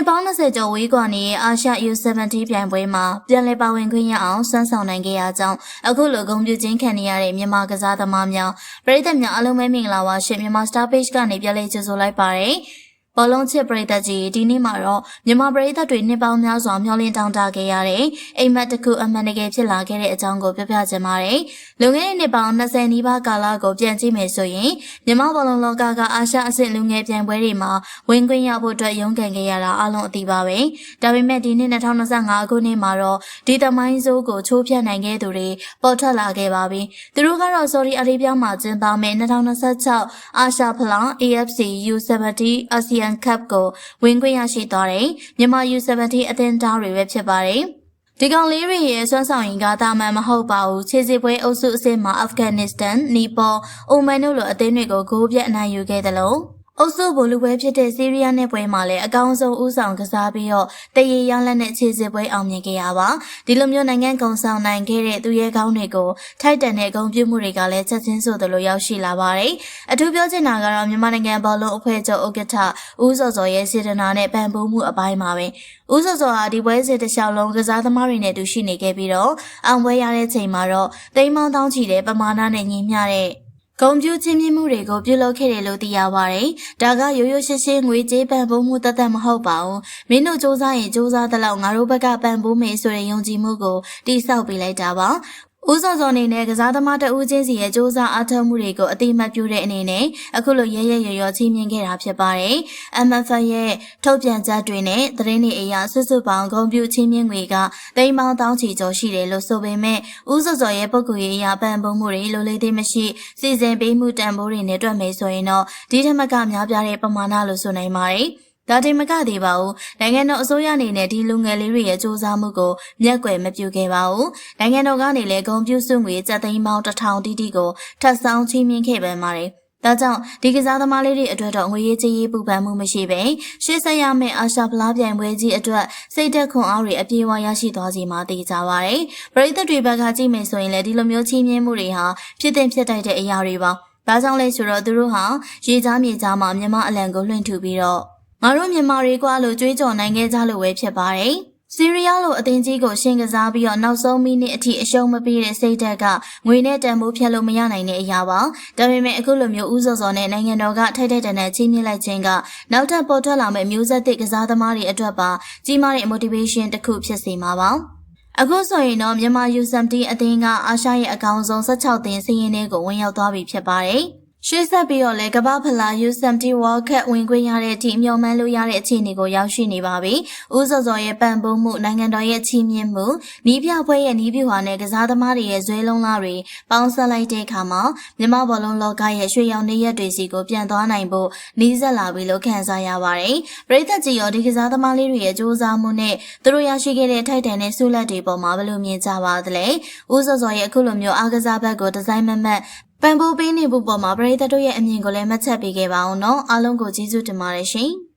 နှစ်ပေါင်း20ကျော်ဝေးကွာနေတဲ့အာရှ U70 ပြိုင်ပွဲမှာပြန်လည်ပါဝင်ခွင့်ရအောင်စွမ်းဆောင်နိုင်ခဲ့ရကြောင်းအခုလိုဂုဏ်ပြုခြင်းခံနေရတဲ့မြန်မာကစားသမားများပရိသတ်များအားလုံးပဲမင်္ဂလာပါရှင်မြန်မာ Star Page ကနေပြန်လည်ကြိုဆိုလိုက်ပါရစေ။ ဘောလုံးချစ်ပရိသတ်ကြီးဒီနေ့မှာတော့မြန်မာပရိသတ်တွေနှစ်ပေါင်းများစွာမျှော်လင့်တောင်းတခဲ့ရတဲ့အိမ်မက်တစ်ခုအမှန်တကယ်ဖြစ်လာခဲ့တဲ့အကြောင်းကိုပြောပြချင်ပါတယ်။လွန်ခဲ့တဲ့နှစ်ပေါင်း20နီးပါးကာလကိုပြန်ကြည့်မယ်ဆိုရင်မြန်မာဘောလုံးလောကကအာရှအဆင့်လူငယ်ပြိုင်ပွဲတွေမှာဝင်ခွင့်ရဖို့အတွက်ရုန်းကန်ခဲ့ရတာအလုံးအသိပါပဲ။ဒါပေမဲ့ဒီနှစ်2025ခုနှစ်မှာတော့ဒီသမိုင်းစိုးကိုချိုးဖျက်နိုင်ခဲ့သူတွေပေါ်ထွက်လာခဲ့ပါပြီ။သူတို့ကတော့ Saudi Arabia မှာကျင်းပမယ့်2026အာရှဖလား AFC U70 ASEAN Cup ကိုဝင်ခွင့်ရရှိသွားတဲ့မြန်မာ U70 အသင်းသားတွေပဲဖြစ်ပါတယ်။ဒီကောင်လေးတွေရဲ့ဆွမ်းဆောင်ရင်ကတာမန်မဟုတ်ပါဘူးခြေစစ်ပွဲအုပ်စုအဆင့်မှာအာဖဂန်နစ္စတန်နီပေါအိုမန်တို့လိုအသင်းတွေကိုဂိုးပြတ်အနိုင်ယူခဲ့တယ်လို့ အုပ်စုဘိုလူပွဲဖြစ်တဲ့ဆီးရီးယားနဲ့ပွဲမှာလည်းအကောင်းဆုံးဦးဆောင်ကစားပြီးတော့တရေရလက်နဲ့ခြေစစ်ပွဲအောင်မြင်ခဲ့ရပါဒီလိုမျိုးနိုင်ငံကုံဆောင်နိုင်ခဲ့တဲ့သူရဲကောင်းတွေကိုထိုက်တန်တဲ့ဂုဏ်ပြုမှုတွေကလည်းချက်ချင်းဆိုသလိုရောက်ရှိလာပါတယ်အထူးပြောချင်တာကတော့မြန်မာနိုင်ငံဘောလုံးအဖွဲ့ချုပ်ဥက္ကဋ္ဌဦးစောစောရဲ့စေတနာနဲ့ပံ့ပိုးမှုအပိုင်းပါပဲဦးစောစောဟာဒီပွဲစဉ်တစ်လျှောက်လုံးကစားသမားတွေနဲ့တူရှိနေခဲ့ပြီးတော့အောင်ပွဲရတဲ့ချိန်မှာတော့တိမ်မောင်းတောင်းချီတဲ့ပမာဏနဲ့ညီမျှတဲ့ ဂုံပြူချင်းမြင့်မှုတွေကိုပြုလုပ်ခဲ့တယ်လို့သိရပါတယ်။ဒါကရိုးရိုးရှင်းရှင်းငွေကြေးပံ့ပိုးမှုတသက်မဟုတ်ပါဘူး။မင်းတို့စ조사ရင်စ조사သလောက်ငါတို့ဘက်ကပံ့ပိုးမယ်ဆိုတဲ့ယုံကြည်မှုကိုတိဆောက်ပေးလိုက်တာပါ။ ဦးစောစောအနေနဲ့ကစားသမားတဦးချင်းစီရဲ့စ조사အားထုတ်မှုတွေကိုအတိမတ်ပြုတဲ့အနေနဲ့အခုလိုရဲရဲရရချင်းမြင်ခဲ့တာဖြစ်ပါတယ်။ MFF ရဲ့ထုတ်ပြန်ချက်တွေနဲ့သတင်းတွေအရဆွဆွပေါင်းဂုံပြူချင်းမြင့်ငွေကတိမ်ပေါင်းတောင်းချီကျော်ရှိတယ်လို့ဆိုပေမဲ့ဦးစောစောရဲ့ပုဂ္ဂိုလ်ရေးအရာပံ့ပိုးမှုတွေလိုလေးသေးမရှိစီစဉ်ပေးမှုတန်ဖိုးတွေနဲ့တွက်မယ်ဆိုရင်တော့ဒီထက်မကများပြားတဲ့ပမာဏလို့ဆိုနိုင်ပါတယ်။ ဒါတင်မကသေးပါဘူးနိုင်ငံတော်အစိုးရအနေနဲ့ဒီလူငယ်လေးတွေရဲ့စူးစမ်းမှုကိုမျက်ကွယ်မပြုခဲ့ပါဘူးနိုင်ငံတော်ကနေလည်းဂုံပြုစုငွေစက်သိန်းပေါင်းတစ်ထောင်တိတိကိုထပ်ဆောင်ချီးမြှင့်ခဲ့ပန်ပါတယ်ဒါကြောင့်ဒီကစားသမားလေးတွေအတွက်တော့ငွေရေးကြေးရေးပူပန်မှုမရှိပဲရှေ့ဆက်ရမယ့်အာရှဖလားပြိုင်ပွဲကြီးအတွက်စိတ်သက်ခွန်အားတွေအပြည့်အဝရရှိသွားစီမှာသိကြပါရယ်ပရိသတ်တွေဘက်ကကြည့်မယ်ဆိုရင်လည်းဒီလိုမျိုးချီးမြှင့်မှုတွေဟာဖြစ်တဲ့ဖြစ်တိုက်တဲ့အရာတွေပါဒါကြောင့်လဲဆိုတော့သူတို့ဟာရေချားမြေချားမှာမြမအလံကိုလွှင့်ထူပြီးတော့ ငါတို့မြန်မာတွေကလို့ကြွေးကြော်နိုင်ခဲ့ကြလို့ပဲဖြစ်ပါတယ်။စီးရီးယားလိုအသင်းကြီးကိုရှင်းကစားပြီးတော့နောက်ဆုံးမိနစ်အထိအရှုံးမပေးတဲ့စိတ်ဓာတ်ကငွေနဲ့တန်ဖိုးဖြတ်လို့မရနိုင်တဲ့အရာပါ။ဒါပေမဲ့အခုလိုမျိုးဥစောစောနဲ့နိုင်ငံတော်ကထိုက်ထိုက်တန်တန်ချင်းမြင့်လိုက်ခြင်းကနောက်ထပ်ပေါ်ထွက်လာမယ့်မျိုးဆက်သစ်ကစားသမားတွေအတွက်ပါကြီးမားတဲ့ motivation တစ်ခုဖြစ်စေမှာပါ။အခုဆိုရင်တော့မြန်မာ U70 အသင်းကအာရှရဲ့အကောင်ဆုံး16သင်းစည်းရင်းတွေကိုဝင်ရောက်သွားပြီဖြစ်ပါတယ်။ ရှေ့ဆက်ပြီးတော့လည်းကမ္ဘာဖလား U70 World Cup ဝင်ခွင့်ရတဲ့အထိမျှော်မှန်းလို့ရတဲ့အခြေအနေကိုရောက်ရှိနေပါပြီ။ဦးစောစောရဲ့ပံ့ပိုးမှုနိုင်ငံတော်ရဲ့ချီးမြှင့်မှုနီးပြပွဲရဲ့နီးပြွာနဲ့ကစားသမားတွေရဲ့ဇွဲလုံးလားတွေပေါင်းစပ်လိုက်တဲ့အခါမှာမြန်မာဘောလုံးလောကရဲ့ရွှေရောင်နေရက်တွေစီကိုပြန်သွားနိုင်ဖို့နီးစပ်လာပြီလို့ခံစားရပါတယ်။ပရိသတ်ကြီးရောဒီကစားသမားလေးတွေရဲ့စူးစမ်းမှုနဲ့သူတို့ရရှိခဲ့တဲ့ထိုက်တန်တဲ့ဆုလက်တွေပေါ်မှာဘယ်လိုမြင်ကြပါသလဲ။ဦးစောစောရဲ့အခုလိုမျိုးအားကစားဘက်ကိုဒီဇိုင်းမမတ် ပံပိုးပေးနေဖို့ပေါ်မှာပရိသတ်တို့ရဲ့အမြင်ကိုလည်းမှတ်ချက်ပေးခဲ့ပါအောင်နော်အားလုံးကိုကျေးဇူးတင်ပါတယ်ရှင်။